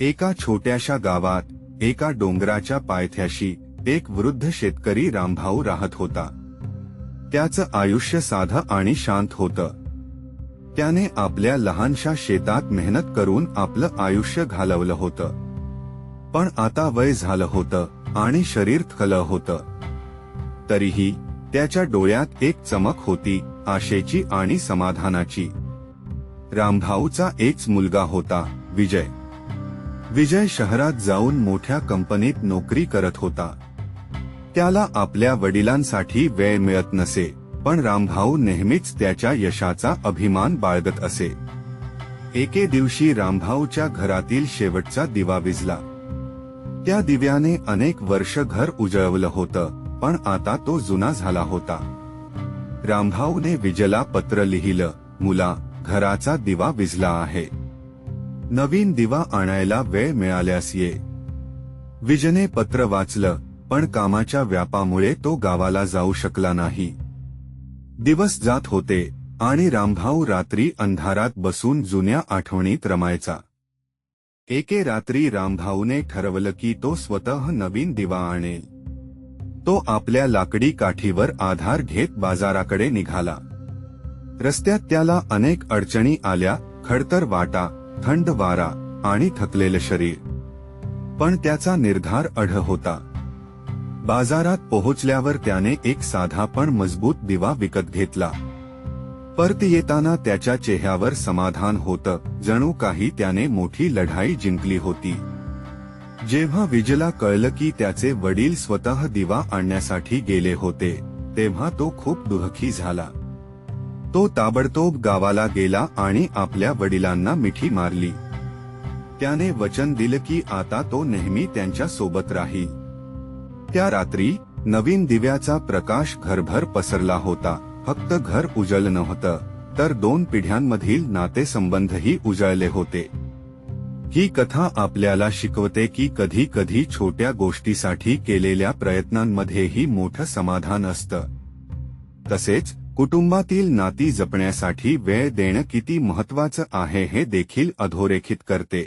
एका छोट्याशा गावात एका डोंगराच्या पायथ्याशी एक वृद्ध शेतकरी रामभाऊ राहत होता. त्याचं आयुष्य साधं आणि शांत होतं. त्याने आपल्या लहानशा शेतात मेहनत करून आपलं आयुष्य घालवलं होतं. पण आता वय झालं होतं आणि शरीर थकलं होतं. तरीही त्याच्या डोळ्यात एक चमक होती आशेची आणि समाधानाची. रामभाऊचा एकच मुलगा होता विजय. विजय शहरात जाऊन मोठ्या कंपनीत नोकरी करत होता. त्याला आपल्या वडिलांसाठी वेळ मिळत नसे पण रामभाऊ नेहमीच त्याच्या यशाचा अभिमान बाळगत असे. एके दिवशी रामभाऊच्या घरातील शेवटचा दिवा विजला. त्या दिव्याने अनेक वर्ष घर उजळवलं होतं पण आता तो जुना झाला होता. रामभाऊने विजला पत्र लिहिलं मुला घराचा दिवा विजला आहे. नवीन दिवा आणायला वेळ मिळाल्यास ये विजने पत्र वाचलं पण कामाच्या व्यापामुळे तो गावाला जाऊ शकला नाही. दिवस जात होते आणि रामभाऊ रात्री अंधारात बसून जुन्या आठवणीत रमायचा. एके रात्री रामभाऊने ठरवलं की तो स्वतः नवीन दिवा आणेल. तो आपल्या लाकडी काठीवर आधार घेत बाजाराकडे निघाला. रस्त्यात त्याला अनेक अडचणी आल्या खडतर वाटा थंड वारा आणि थकलेलं शरीर. पण त्याचा निर्धार अढ होता. बाजारात पोहोचल्यावर त्याने एक साधा पण मजबूत दिवा विकत घेतला. परत येताना त्याच्या चेहऱ्यावर समाधान होतं जणू काही त्याने मोठी लढाई जिंकली होती. जेव्हा विजला कळलं की त्याचे वडील स्वतः दिवा आणण्यासाठी गेले होते तेव्हा तो खूप दुःखी झाला. तो ताबडतोब गावाला गेला आणि आपल्या वडिलांना मिठी मारली. त्याने वचन दिलं की आता तो नेहमी त्यांच्यासोबत राहील. त्या रात्री नवीन दिव्याचा प्रकाश घरभर पसरला होता. फक्त घर उजळलं नव्हतं तर दोन पिढ्यांमधील नातेसंबंधही उजळले होते. ही कथा आपल्याला शिकवते की कधी कधी छोट्या गोष्टीसाठी केलेल्या प्रयत्नांमध्येही मोठं समाधान असतं. तसेच कुटुंबातील नाती जपण्यासाठी वेळ देणं किती महत्वाचं आहे हे देखील अधोरेखित करते.